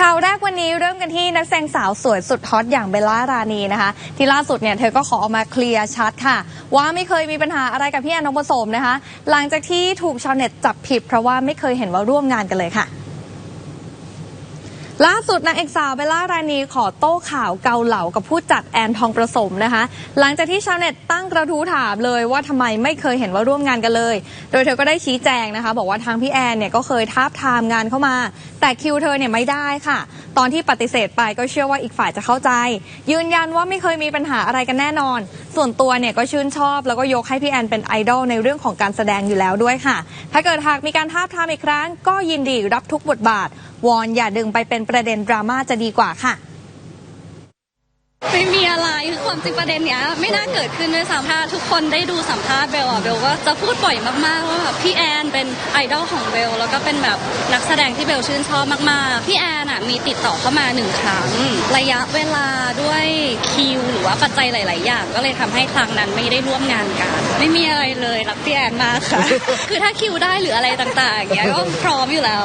ข่าวแรกวันนี้เริ่มกันที่นักแสดงสาวสวยสุดฮอตอย่างเบลล่ารานีนะคะ ที่ล่าสุดเนี่ยเธอก็ขอออกมาเคลียร์ชัดค่ะ ว่าไม่เคยมีปัญหาอะไรกับพี่แอนนองผสมนะคะ หลังจากที่ถูกชาวเน็ตจับผิดเพราะว่าไม่เคยเห็นว่าร่วมงานกันเลยค่ะ ล่าสุดนางเอกสาวเบลล่ารานีขอโต้ข่าวเกาเหลากับผู้จัดแอนทองประสมนะคะ หลังจากที่ชาวเน็ตตั้งกระทู้ถามเลยว่าทำไมไม่เคยเห็นว่าร่วมงานกันเลย โดยเธอก็ได้ชี้แจงนะคะ บอกว่าทางพี่แอนเนี่ยก็เคยทาบทามงานเข้ามา แต่คิวเธอเนี่ยไม่ได้ค่ะ ตอนที่ปฏิเสธไปก็เชื่อว่าอีกฝ่ายจะเข้าใจ ยืนยันว่าไม่เคยมีปัญหาอะไรกันแน่นอน ส่วนตัวเนี่ยก็ชื่นชอบแล้วก็ยกให้พี่แอนเป็นไอดอลในเรื่องของการแสดงอยู่แล้วด้วยค่ะ ถ้าเกิดหากมีการท้าทามอีกครั้ง ก็ยินดีรับทุกบทบาท วอนอย่าดึงไปเป็นประเด็นดราม่าจะดีกว่าค่ะ ไม่มีอะไรคือความจริงประเด็นเนี้ยไม่น่าเกิดขึ้นด้วยซ้ำถ้าทุกคนได้ดูสัมภาษณ์เบลอะเบลก็จะพูดบ่อยมากๆว่าแบบพี่แอนเป็นไอดอลของเบลแล้วก็เป็นแบบนักแสดงที่เบลชื่นชอบมากๆพี่แอนอะมีติดต่อเข้ามาหนึ่งครั้ง ระยะเวลาด้วยคิวหรือว่าปัจจัยหลาย ๆ อย่าง ก็เลยทำให้ครั้งนั้นไม่ได้ร่วมงานกัน ไม่มีอะไรเลยรักพี่แอนมากค่ะ คือถ้าคิวได้หรืออะไรต่างๆอย่างเงี้ยก็พร้อมอยู่แล้ว